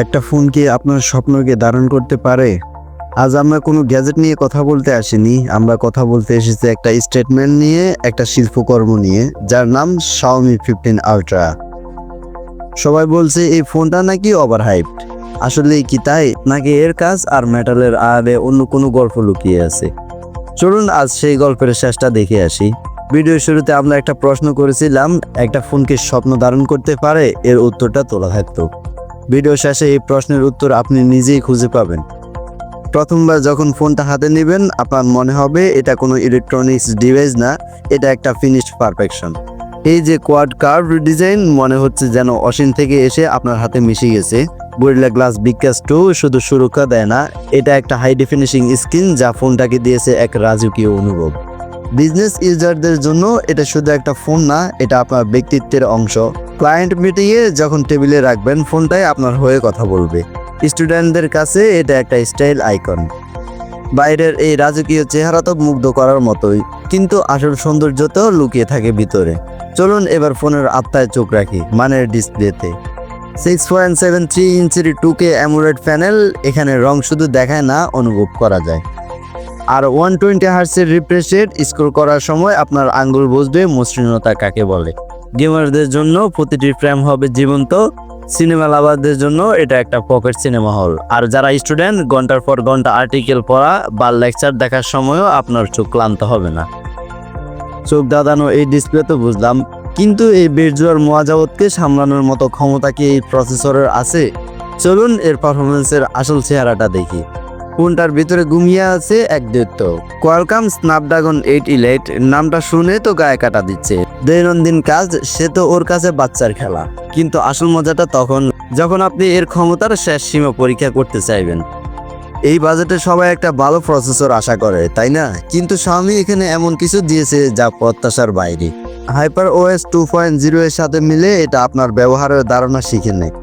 একটা ফোন কি আপনার স্বপ্নকে ধারণ করতে পারে? আজ আমরা কোনো গ্যাজেট নিয়ে কথা বলতে আসিনি। আমরা কথা বলতে এসেছি একটা স্টেটমেন্ট নিয়ে, একটা শিল্পকর্ম নিয়ে, যার নাম শাওমি ফিফটিন আলট্রা সবাই বলছে, এই ফোনটা নাকি ওভার হাইপড আসলে কি তাই? নাকি এর কাজ আর মেটালের আড়ে অন্য কোনো গল্প লুকিয়ে আছে? চলুন আজ সেই গল্পের শেষটা দেখে আসি। ভিডিও শুরুতে আমরা একটা প্রশ্ন করেছিলাম, একটা ফোনকে স্বপ্ন ধারণ করতে পারে? এর উত্তরটা তোলা থাকতো। ভিডিও শেষে এই প্রশ্নের উত্তর আপনি নিজেই খুঁজে পাবেন। প্রথমবার যখন ফোনটা হাতে নেবেন, আপনার মনে হবে এটা কোনো ইলেকট্রনিক্স ডিভাইস না, এটা একটা ফিনিশড পারফেকশন এই যে কোয়াড কার্ভ ডিজাইন মনে হচ্ছে যেন অসীম থেকে এসে আপনার হাতে মিশে গেছে। গরিলা গ্লাস বিকাশ টু শুধু সুরক্ষা দেয় না, এটা একটা হাই ডেফিনিশিং স্ক্রিন যা ফোনটাকে দিয়েছে এক রাজকীয় অনুভব। বিজনেস ইউজারদের জন্য এটা শুধু একটা ফোন না, এটা আপনার ব্যক্তিত্বের অংশ। ক্লায়েন্ট মিটিংয়ে যখন টেবিলে রাখবেন ফোনটাই আপনার হয়ে কথা বলবে। স্টুডেন্টদের কাছে এটা একটা স্টাইল আইকন। বাইরের এই রাজকীয় চেহারা তো মুগ্ধ করার মতোই, কিন্তু আসল সৌন্দর্য তো লুকিয়ে থাকে ভিতরে। চলুন এবার ফোনের আত্মায় চোখ রাখি, মানের ডিসপ্লেতে। সিক্স পয়েন্ট সেভেন থ্রি ইঞ্চির টু কে অ্যামুলেট প্যানেল, এখানে রং শুধু দেখায় না, অনুভব করা যায়। আর ওয়ান টোয়েন্টি হার্সের রিফ্রেশ রেট স্কোর করার সময় আপনার আঙ্গুল বুঝবে মসৃণতা কাকে বলে? গেমারদের জন্য প্রতিটি ফ্রেম হবে জীবন্ত সিনেমা লাভারদের জন্য এটা একটা পকেট সিনেমা হল আর যারা স্টুডেন্ট ঘণ্টার পর ঘণ্টা আর্টিকেল পড়া বা লেকচার দেখার সময়ও আপনার চোখ ক্লান্ত হবে না। চোখ দাদানো এই ডিসপ্লে তো বুঝলাম, কিন্তু এই বেরজুয়ার মহাজাবতকে সামলানোর মতো ক্ষমতা কি এই প্রসেসরের আছে? চলুন এর পারফরমেন্সের আসল চেহারাটা দেখি। ফোনটার ভিতরে ঘুমিয়ে আছে এক দৈত্য। কোয়ালকাম স্ন্যাপড্রাগন এইট ইলেট, নামটা শুনে তো গায়ে কাটা দিচ্ছে। দৈনন্দিন কাজ, সে তো ওর কাছে বাচ্চার খেলা। কিন্তু আসল মজাটা তখন, যখন আপনি এর ক্ষমতার শেষ সীমা পরীক্ষা করতে চাইবেন। এই বাজেটে সবাই একটা ভালো প্রসেসর আশা করে, তাই না? কিন্তু স্বামী এখানে এমন কিছু দিয়েছে যা প্রত্যাশার বাইরে। Hyper OS two point zero এর সাথে মিলে এটা আপনার ব্যবহারের ধারণা শিখে নেয়।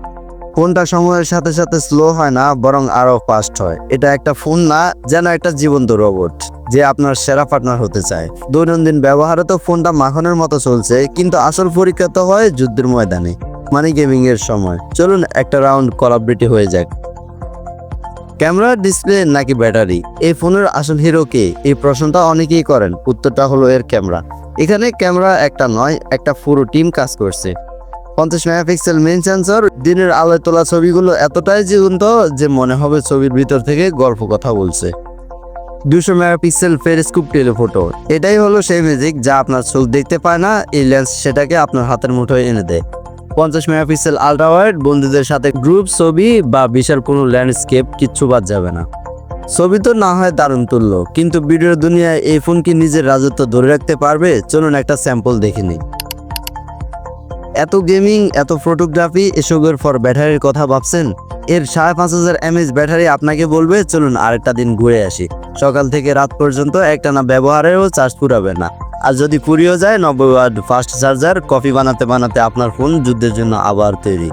ফোনটা সময়ের সাথে সাথে স্লো হয় না, বরং আরও ফাস্ট হয়। এটা একটা ফোন না, যেন একটা জীবন্ত রোবট যে আপনার সেরা পার্টনার হতে চায়। দৈনন্দিন ব্যবহারে তো ফোনটা মাখনের মতো চলছে, কিন্তু আসল পরীক্ষা তো হয় যুদ্ধের ময়দানে মানে গেমিং এর সময়। চলুন একটা রাউন্ড কলাবৃটি হয়ে যাক। ক্যামেরা ডিসপ্লে নাকি ব্যাটারি? এই ফোনের আসল হিরো কে? এই প্রশ্নটা অনেকেই করেন, উত্তরটা হলো এর ক্যামেরা। এখানে ক্যামেরা একটা নয়, একটা পুরো টিম কাজ করছে। পঞ্চাশ মেগাপিক্সেল মেন সেন্সর দিনের আলোয় তোলা ছবিগুলো এতটাই জীবন্ত যে মনে হবে ছবির ভিতর থেকে গল্প কথা বলছে। দুশো মেগাপিক্সেল ফেরিস্কোপ টেলিফোটো এটাই হলো সেই ম্যাজিক যা আপনার চোখ দেখতে পায় না, এই লেন্স সেটাকে আপনার হাতের মুঠোয় এনে দেয়। পঞ্চাশ মেগাপিক্সেল আলট্রা ওয়াইড বন্ধুদের সাথে গ্রুপ ছবি বা বিশাল কোনো ল্যান্ডস্কেপ কিচ্ছু বাদ যাবে না। ছবি তো না হয় দারুণ তুলল কিন্তু ভিডিওর দুনিয়ায় এই ফোন কি নিজের রাজত্ব ধরে রাখতে পারবে? চলুন একটা স্যাম্পল দেখে নিই। এত গেমিং, এত ফটোগ্রাফি এসবের পর ব্যাটারির কথা ভাবছেন? এর সাড়ে পাঁচ হাজার এমএচ ব্যাটারি আপনাকে বলবে, চলুন আরেকটা দিন ঘুরে আসি। সকাল থেকে রাত পর্যন্ত একটা না ব্যবহারেও চার্জ পুরাবে না। আর যদি পুরিয়েও যায়, নব্বই ওয়াট ফাস্ট চার্জার কফি বানাতে বানাতে আপনার ফোন যুদ্ধের জন্য আবার তৈরি।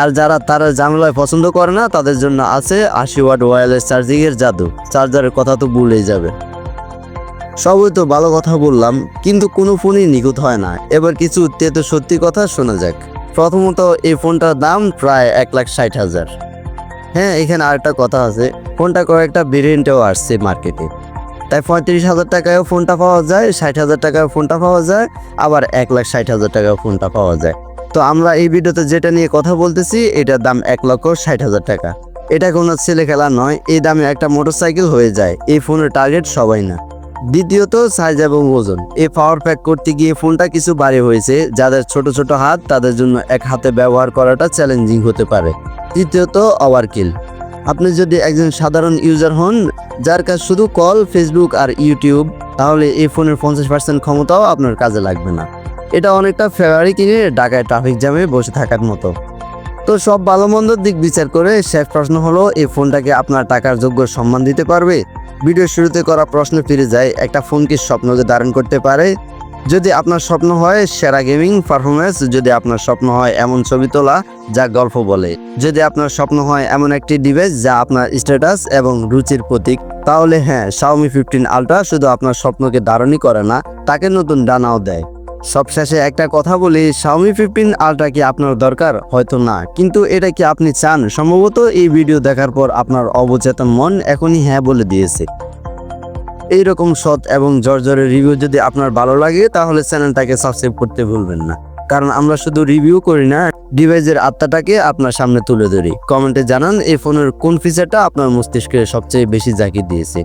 আর যারা তারা জানলায় পছন্দ করে না, তাদের জন্য আছে আশি ওয়াট ওয়্যারলেস চার্জিংয়ের জাদু। চার্জারের কথা তো ভুলেই যাবে। সবই তো ভালো কথা বললাম, কিন্তু কোনো ফোনই নিখুঁত হয় না। এবার কিছু তেতো সত্যি কথা শোনা যাক। প্রথমত, এই ফোনটার দাম প্রায় এক লাখ ষাট হাজার। হ্যাঁ এখানে আরেকটা কথা আছে। ফোনটা কয়েকটা ভেরিয়েন্টেও আসছে মার্কেটে তাই পঁয়ত্রিশ হাজার টাকায়ও ফোনটা পাওয়া যায়, ষাট হাজার টাকায় ফোনটা পাওয়া যায়, আবার এক লাখ ষাট হাজার টাকায় ফোনটা পাওয়া যায়। তো আমরা এই ভিডিওতে যেটা নিয়ে কথা বলতেছি, এটার দাম এক লক্ষ ষাট হাজার টাকা। এটা কোনো ছেলে খেলা নয়, এই দামে একটা মোটরসাইকেল হয়ে যায়। এই ফোনের টার্গেট সবাই না। দ্বিতীয়ত সাইজ এবং ওজন। এই পাওয়ার প্যাক করতে গিয়ে ফোনটা কিছু ভারী হয়েছে, যাদের ছোট ছোট হাত, তাদের জন্য এক হাতে ব্যবহার করাটা চ্যালেঞ্জিং হতে পারে। তৃতীয়ত ওভারকিল আপনি যদি একজন সাধারণ ইউজার হন, যার কাজ শুধু কল ফেসবুক আর ইউটিউব তাহলে এই ফোনের পঞ্চাশ পার্সেন্ট ক্ষমতাও আপনার কাজে লাগবে না। এটা অনেকটা ফেব্রুয়ারি কিনে ঢাকায় ট্রাফিক জ্যামে বসে থাকার মতো। তো সব ভালো মন্দর দিক বিচার করে শেষ প্রশ্ন হলো, এই ফোনটাকে আপনার টাকার যোগ্য সম্মান দিতে পারবে? ভিডিও শুরুতে করা প্রশ্ন ফিরে যায়, একটা ফোন কি স্বপ্নকে ধারণ করতে পারে? যদি আপনার স্বপ্ন হয় সেরা গেমিং পারফরমেন্স যদি আপনার স্বপ্ন হয় এমন ছবি তোলা যা গল্প বলে, যদি আপনার স্বপ্ন হয় এমন একটি ডিভাইস যা আপনার স্ট্যাটাস এবং রুচির প্রতীক, তাহলে হ্যাঁ শাওমি ফিফটিন আলট্রা শুধু আপনার স্বপ্নকে ধারণই করে না, তাকে নতুন ডানাও দেয়। সবশেষে একটা কথা বলি, Xiaomi ফিফটিন আলট্রা কি আপনার দরকার? হয়তো না, কিন্তু এটা কি আপনি চান? সম্ভবত এই ভিডিও দেখার পর আপনার অবচেতন মন এখনই হ্যাঁ বলে দিয়েছে। এইরকম সৎ এবং জর্জরের রিভিউ যদি আপনার ভালো লাগে, তাহলে চ্যানেলটাকে সাবস্ক্রাইব করতে ভুলবেন না। কারণ আমরা শুধু রিভিউ করি না ডিভাইসের আত্মাটাকে আপনার সামনে তুলে ধরি। কমেন্টে জানান, এই ফোনের কোন ফিচারটা আপনার মস্তিষ্কে সবচেয়ে বেশি জাকি দিয়েছে।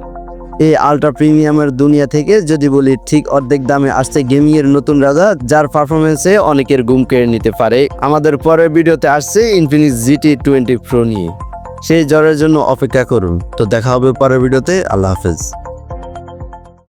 এই আলট্রা প্রিমিয়ামের দুনিয়া থেকে যদি বলি ঠিক অর্ধেক দামে আসছে গেমিং এর নতুন রাজা, যার পারফরমেন্সে অনেকের গুম কেড়ে নিতে পারে। আমাদের পরের ভিডিওতে আসছে ইনফিনিক্স জিটি টোয়েন্টি প্রো নিয়ে। সেই জ্বরের জন্য অপেক্ষা করুন। তো দেখা হবে পরের ভিডিওতে। আল্লাহ হাফেজ।